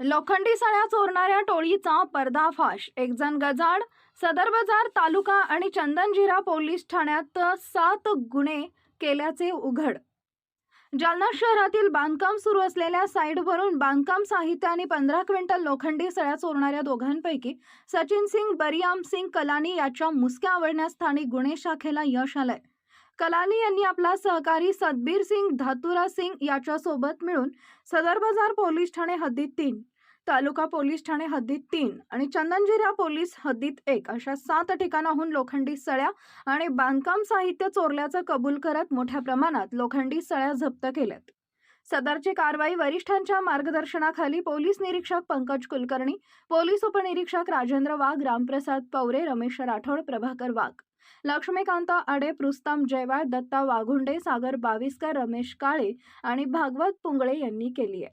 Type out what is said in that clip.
लोखंडी सळ्या चोरणाऱ्या टोळीचा पर्दाफाश. एक जण गजाड सदर बाजार तालुका आणि चंदनजिरा पोलीस ठाण्यात सात गुन्हे केल्याचे उघड. जालना शहरातील बांधकाम सुरू असलेल्या साईडवरून बांधकाम साहित्य आणि पंधरा क्विंटल लोखंडी सळ्या चोरणाऱ्या दोघांपैकी सचिन सिंग बरियाम सिंग कलानी याच्या मुसक्या आवडण्यास स्थानिक गुन्हे शाखेला यश आलंय. कलानी यांनी आपला सहकारी सदबीर सिंग धातुरा सिंग याच्यासोबत मिळून सदर बाजार पोलीस ठाणे हद्दीत तीन तालुका पोलीस ठाणे हद्दीत तीन आणि चंदनजिरा पोलीस हद्दीत एक अशा सात ठिकाणाहून लोखंडी सळ्या आणि बांधकाम साहित्य चोरल्याचं कबूल करत मोठ्या प्रमाणात लोखंडी सळ्या जप्त केल्यात. सदरची कारवाई वरिष्ठांच्या मार्गदर्शनाखाली पोलीस निरीक्षक पंकज कुलकर्णी पोलीस उपनिरीक्षक राजेंद्र वाघ रामप्रसाद पवरे रमेश राठोड प्रभाकर वाघ लक्ष्मीकांत आडे रुस्तम जयवाळ दत्ता वाघुंडे सागर बाविस्कर रमेश काळे आणि भागवत पुंगळे यांनी केली आहे.